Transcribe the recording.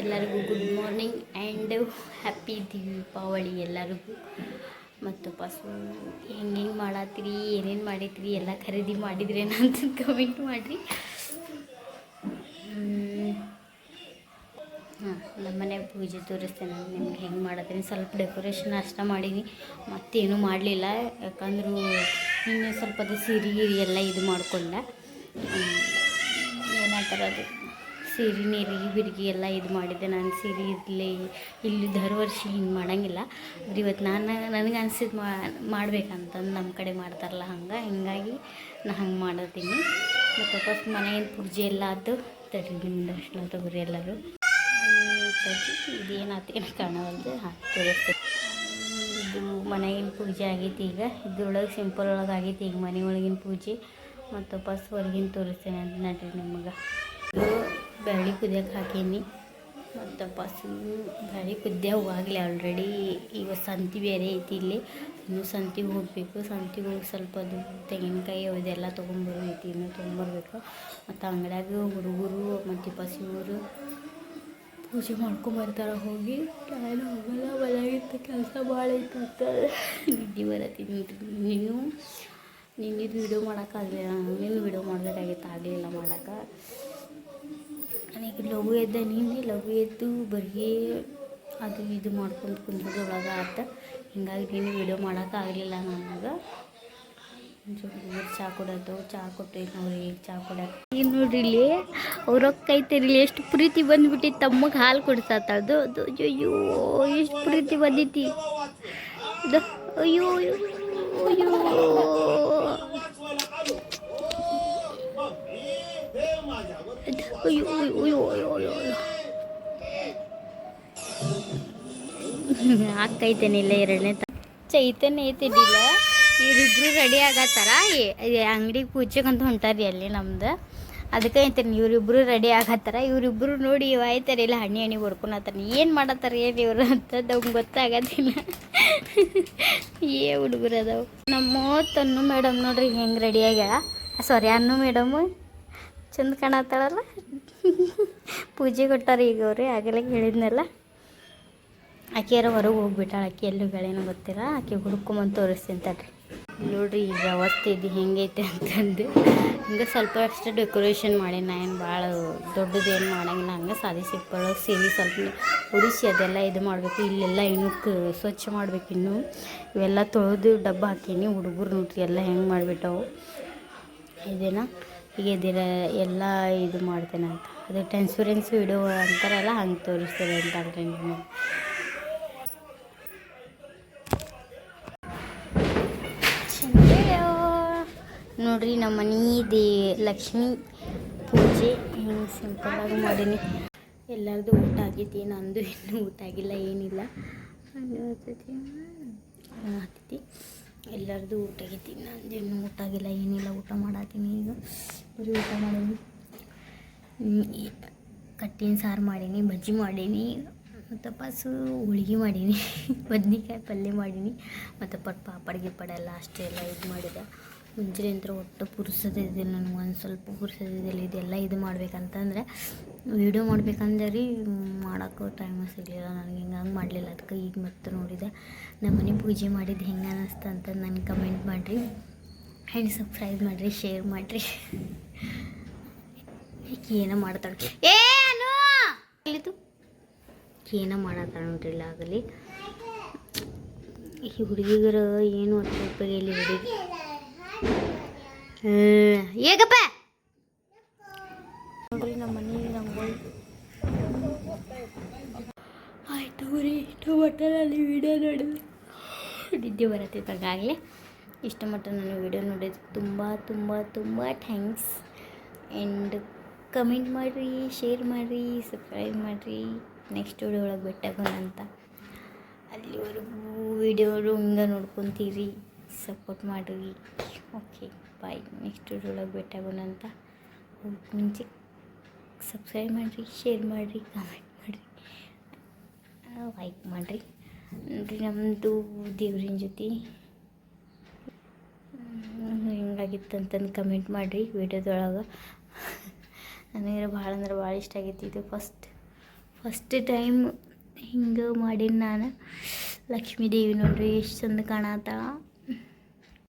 ಎಲ್ಲರಿಗೂ good morning and happy Deepavali ಎಲ್ಲರಿಗೂ. ಮತ್ತು ಪಸು, ಹೆಂಗೆ ಹೆಂಗೆ ಮಾಡತ್ತೀರಿ, ಏನೇನು ಮಾಡಿದ್ರಿ ಎಲ್ಲ ಖರೀದಿ ಮಾಡಿದ್ರಿ ಅಂತ ಕಮೆಂಟ್ ಮಾಡಿರಿ. ಹಾಂ ನಮ್ಮನೆ ಪೂಜೆ ತೋರಿಸ್ತೇನೆ, ನಿಮ್ಗೆ ಹೆಂಗೆ ಮಾಡತ್ತೀನಿ ಸ್ವಲ್ಪ ಡೆಕೋರೇಷನ್ ಅಷ್ಟೇ ಮಾಡೀನಿ. ಮತ್ತೇನು ಮಾಡಲಿಲ್ಲ, ಯಾಕಂದ್ರೆ ನಿನ್ನೆ ಸ್ವಲ್ಪ ಅದು ಸೀರೆ ಎಲ್ಲ ಇದು ಮಾಡ್ಕೊಂಡೆ. ಅದು? ಸೀರೆ ನೀರಿಗೆ ಬಿರ್ಗಿ ಎಲ್ಲ ಇದು ಮಾಡಿದ್ದೆ. ನಾನು ಸೀರೆ ಇರಲಿ, ಇಲ್ಲಿ ವರ್ಷ ಹಿಂಗೆ ಮಾಡೋಂಗಿಲ್ಲ. ಆದ್ರೆ ಇವತ್ತು ನಾನು ನನಗೆ ಅನ್ಸಿದ್ದು ಮಾಡ್ಬೇಕಂತಂದು ನಮ್ಮ ಕಡೆ ಮಾಡ್ತಾರಲ್ಲ ಹಂಗೆ, ಹಿಂಗಾಗಿ ನಾನು ಹಂಗೆ ಮಾಡತ್ತೀನಿ ಮತ್ತು ಫಸ್ಟ್ ಮನೆಯಿಂದ ಪೂಜೆ ಎಲ್ಲ ಆಯ್ತು ತಡ್ರಿ ದರ್ಶನ ತಗೋರಿ ಎಲ್ಲರೂ. ಇದೇನಾಯ್ತು ಏನು ಕಾಣವಲ್ದು? ಹಾಂ ಇದು ಮನೆಗಿನ ಪೂಜೆ ಆಗೈತಿ ಈಗ. ಇದ್ರೊಳಗೆ ಸಿಂಪಲ್ ಒಳಗೆ ಆಗೈತಿ ಈಗ ಮನೆ ಒಳಗಿನ ಪೂಜೆ. ಮತ್ತು ಫಸ್ಟ್ ಹೊರಗಿನ ತೋರಿಸ್ತೇನೆ ಅಂತ ನಡ್ರಿ ನಿಮಗೆ. ಬ್ಯಾಳಿ ಕುದಿಯಕ್ಕೆ ಹಾಕೀನಿ. ಮತ್ತು ಪಸು ಬ್ಯಾಳಿ ಕುದ್ದೇವು ಆಗಲಿ ಆಲ್ರೆಡಿ ಈಗ ಸಂತಿ ಬೇರೆ ಐತಿ ಇಲ್ಲಿ. ಇನ್ನೂ ಸಂತಿ ಹೋಗಬೇಕು ಸಂತಿ ಹೋಗಿ ಸ್ವಲ್ಪ ಅದು ತೆಂಗಿನಕಾಯಿ ಅದೆಲ್ಲ ತೊಗೊಂಬರೈತಿ ಇನ್ನೂ ತೊಗೊಂಬರ್ಬೇಕು. ಮತ್ತು ಅಂಗಡ್ಯಾಗ ಹುಡುಗರು ಮತ್ತು ಪಸಿವರು ಪೂಜೆ ಮಾಡ್ಕೊಂಬರ್ತಾರೆ. ಹೋಗಿ ನಾನು ಹೋಗಲ್ಲ. ಬಲಾಗಿತ್ತ ಕೆಲಸ ಭಾಳ ಐತೆ ಅಂತ. ನಿದ್ದೆ ಬರತ್ತೀನಿ ನೀನು ನಿನ್ನಿದ್ದು ವಿಡಿಯೋ ಮಾಡೋಕ್ಕಾಗಲಿಲ್ಲ ನೀನು ವಿಡಿಯೋ ಮಾಡಬೇಕಾಗಿತ್ತು. ಆಗಲಿಲ್ಲ ಮಾಡೋಕೆ. ನನಗೆ ಲಘು ಎದ್ದ ನಿನ್ನೆ ಲಘು ಎದ್ದು ಬರೀ ಅದು ಇದು ಮಾಡ್ಕೊಂಡು ಕುಂದ್ರದೊಳಗೆ ಆತ. ಹಿಂಗಾಗಿ ನೀನು ವಿಡಿಯೋ ಆಗಲಿಲ್ಲ ನನಗೆ. ಚಹಾ ಕೊಡೋದು, ಚಾ ಕೊಟ್ಟೆ ಅವ್ರಿಗೆ ಚಹಾ ಕೊಡೋದು ಈಗ ನೋಡ್ರಿ ಇಲ್ಲಿ ಕೈ ಐತಿರ್ಲಿ ಎಷ್ಟು ಪ್ರೀತಿ ಬಂದ್ಬಿಟ್ಟಿತ್ತು, ತಮ್ಮಗೆ ಹಾಲು ಕೊಡ್ಸತ್ತದು ಅದು ಅಯ್ಯೋ ಎಷ್ಟು ಪ್ರೀತಿ ಬಂದೈತಿ. ಅಯ್ಯೋ ಅಯ್ಯೋ ಅಯ್ಯೋ. ಅಯ್ಯೋ ಹಾಕೈತೇನಿಲ್ಲ ಎರಡನೇ ತ ಚೈತನ್ಯ ಐತಿದ್ದಿಲ್ಲ ಇವರಿಬ್ರು ರೆಡಿ ಆಗತ್ತಾರ? ಅಂಗಡಿಗೆ ಅಂತ ಹೊಂಟಾರಿ ಅಲ್ಲಿ ನಮ್ದು. ಅದಕ್ಕೆ ಐತೇನೆ ಇವರಿಬ್ರು ರೆಡಿ ಆಗತ್ತಾರ? ಇವರಿಬ್ರು ನೋಡಿ ಇವ ಆಯ್ತಾರೆ, ಇಲ್ಲ ಹಣ್ಣಿ ಹಣ್ಣಿ ಹೊಡ್ಕೊಳತ್ತಾರ. ಏನು ಮಾಡತ್ತಾರ ಏನು ಇವರು ಅಂತ ಅವ್ಗೆ ಗೊತ್ತಾಗೋದಿಲ್ಲ. ಏ, ಹುಡುಗರು ಅದಾವು. ನಮ್ಮ ತನ್ನು ಮೇಡಮ್ ನೋಡ್ರಿ ಹೆಂಗೆ ರೆಡಿ ಆಗ್ಯಾಳ. ಸಾರಿ ಅನ್ನು ಮೇಡಮು ಚಂದ ಕಾಣತ್ತಾಳಲ್ಲ? ಪೂಜೆ ಕೊಟ್ಟಾರ ಈಗ ಅವ್ರಿ, ಆಗಲೇ ಹೇಳಿದ್ನಲ್ಲ. ಆಕೆಯಾರ ಹೊರಗೆ ಹೋಗ್ಬಿಟ್ಟಾಳ, ಆಕೆ ಎಲ್ಲೂ ಗಳೇನು ಗೊತ್ತಿಲ್ಲ. ಆಕೆ ಹುಡ್ಕೊಂಬಂದು ತೋರಿಸ್ತೀನಿ ನೋಡ್ರಿ, ಈಗ ಅವಸ್ಥೆ ಇದು ಹೆಂಗೈತೆ ಅಂತಂದು. ಹಿಂಗೆ ಸ್ವಲ್ಪ ಅಷ್ಟೇ ಡೆಕೋರೇಷನ್ ಮಾಡಿ ನಾ ಏನು ಭಾಳ ದೊಡ್ಡದೇನು ಮಾಡಂಗಿಲ್ಲ. ಹಂಗೆ ಸಾಧಿಸಿ ಸೀರೆ ಸ್ವಲ್ಪ ಉಡಿಸಿ ಅದೆಲ್ಲ ಇದು ಮಾಡಬೇಕು. ಇಲ್ಲೆಲ್ಲ ಇನ್ನೂ ಸ್ವಚ್ಛ ಮಾಡಬೇಕು ಇನ್ನು. ಇವೆಲ್ಲ ತೊಳೆದು ಡಬ್ಬ ಹಾಕೀನಿ, ಹುಡುಗರು ನೋಡ್ರಿ ಎಲ್ಲ ಹೆಂಗೆ ಮಾಡಿಬಿಟ್ಟವು. ಇದೇನ? ಈಗ ಇದಿರ ಎಲ್ಲ ಇದು ಮಾಡ್ತೇನೆ ಅಂತ. ಅದು ಟ್ರಾನ್ಸ್ಪರೆನ್ಸಿ ವಿಡಿಯೋ ಅಂತಾರಲ್ಲ, ಹಂಗೆ ತೋರಿಸ್ತೇವೆ ಅಂತ ನೀವು ನೋಡ್ರಿ ನಮ್ಮ ಮನೆದೇ ಲಕ್ಷ್ಮಿ ಪೂಜೆ. ಹಿಂಗೆ ಸಿಂಪಲ್ಲಾಗಿ ಮಾಡೀನಿ. ಎಲ್ಲರದು ಊಟ ಆಗೈತಿ ನಂದು ಇನ್ನೂ ಊಟ ಆಗಿಲ್ಲ, ಏನಿಲ್ಲ. ಹಂಗೆ ಆಗ್ತೈತಿ ಎಲ್ಲರದು ಊಟ ಆಗೈತಿ ನಂದು ಇನ್ನೂ ಊಟ ಆಗಿಲ್ಲ, ಏನಿಲ್ಲ, ಊಟ ಮಾಡತ್ತೀನಿ ಈಗ. ಬರೀ ಊಟ ಮಾಡೀನಿ ಕಟ್ಟಿನ ಸಾರು ಮಾಡೀನಿ, ಬಜ್ಜಿ ಮಾಡೀನಿ, ಮತ್ತು ಪಾಸು ಹೋಳ್ಗೆ ಮಾಡೀನಿ, ಬದ್ನಿಕಾಯಿ ಪಲ್ಯ ಮಾಡೀನಿ, ಮತ್ತು ಪಟ್ ಪಾಪಡ್ ಗಿಪ್ಪಡ ಎಲ್ಲ ಅಷ್ಟೇ ಎಲ್ಲ ಇದು ಮಾಡಿದೆ. ಮುಂಜಾನೆ ಅಂತ ಒಟ್ಟು ಪುರ್ಸೋದಿದ್ದಿಲ್ಲ ನನಗೆ ಒಂದು ಸ್ವಲ್ಪ ಪುರ್ಸೋದಿದ್ದಿಲ್ಲ ಇದೆಲ್ಲ ಇದು ಮಾಡ್ಬೇಕಂತಂದ್ರೆ, ವೀಡಿಯೋ ಮಾಡ್ಬೇಕಂದ್ರೆ ರೀ, ಮಾಡೋಕ್ಕೂ ಟೈಮ್ ಸಿಗಲಿಲ್ಲ, ನನಗೆ ಹಿಂಗಾಗಿ ಮಾಡಲಿಲ್ಲ ಅದಕ್ಕೆ ಈಗ ಮತ್ತೆ ನೋಡಿದೆ. ನಮ್ಮ ಮನೆ ಪೂಜೆ ಮಾಡಿದ್ದು ಹೆಂಗೆ ಅನ್ನಿಸ್ತು ಅಂತ ನನಗೆ ಕಮೆಂಟ್ ಮಾಡಿರಿ ಆ್ಯಂಡ್ ಸಬ್ಸ್ಕ್ರೈಬ್ ಮಾಡಿರಿ ಶೇರ್ ಮಾಡಿರಿ. ಏನೋ ಮಾಡ್ತಾಳೆ? ಏನು ಏನೋ ಮಾಡತ್ತಾಳ ನೋಡ್ರಿಲ್ಲ ಆಗಲಿ. ಈ ಹುಡುಗಿಗರು ಏನು ಅಷ್ಟು ಉಪಯೋಗ ಇಲ್ಲಿ ಹುಡುಗಿ. ಹೇಗಪ್ಪ ನೋಡ್ರಿ ನಮ್ಮ ಮನೆ ರಂಗೋಲಿ ಆಯ್ತು ರೀ ಇಷ್ಟು ಮಟ್ಟನಲ್ಲಿ ವಿಡಿಯೋ ನೋಡಿದ್ವಿ ನಿದ್ದೆ ಬರತ್ತಿದ್ದಾಗಲೇ ಇಷ್ಟು ಮಟ್ಟ ನಾನು ವಿಡಿಯೋ ನೋಡಿದ್ದು ತುಂಬ ತುಂಬ ತುಂಬ ಥ್ಯಾಂಕ್ಸ್ ಆ್ಯಂಡ್ ಕಮೆಂಟ್ ಮಾಡಿರಿ ಶೇರ್ ಮಾಡಿರಿ ಸಬ್ಸ್ಕ್ರೈಬ್ ಮಾಡಿರಿ. ನೆಕ್ಸ್ಟ್ ವಿಡಿಯೋ ಒಳಗೆ ಬಿಟ್ಟಾಗೋಣ ಅಂತ. ಅಲ್ಲಿವರೆಗೂ ವಿಡಿಯೋರು ಹಿಂಗೆ ನೋಡ್ಕೊತೀರಿ ಸಪೋರ್ಟ್ ಮಾಡಿರಿ. ಓಕೆ ಬಾಯ್ ನೆಕ್ಸ್ಟ್ ವಿಡಿಯೋ ಒಳಗೆ ಭೇಟಿಯಾಗೋಣ ಅಂತ. ಮುಂಚೆ ಸಬ್ಸ್ಕ್ರೈಬ್ ಮಾಡಿರಿ ಶೇರ್ ಮಾಡಿರಿ ಕಮೆಂಟ್ ಮಾಡಿರಿ. ಲೈಕ್ ಮಾಡಿರಿ. ನೋಡಿರಿ ನಮ್ಮದು ದೇವ್ರಿನ ಜೊತೆ. ಹಿಂಗಾಗಿತ್ತು ಅಂತಂದು ಕಮೆಂಟ್ ಮಾಡಿರಿ ವಿಡಿಯೋದೊಳಗೆ ನನಗೆ ಭಾಳ ಅಂದ್ರೆ ಭಾಳ ಇಷ್ಟ ಆಗೈತಿ ಇದು ಫಸ್ಟ್ ಫಸ್ಟ್ ಟೈಮ್ ಹಿಂಗೆ ಮಾಡೀನಿ ನಾನು. ಲಕ್ಷ್ಮೀ ದೇವಿ ನೋಡ್ರಿ, ಎಷ್ಟು ಚಂದ ಕಾಣತ್ತಾಳ.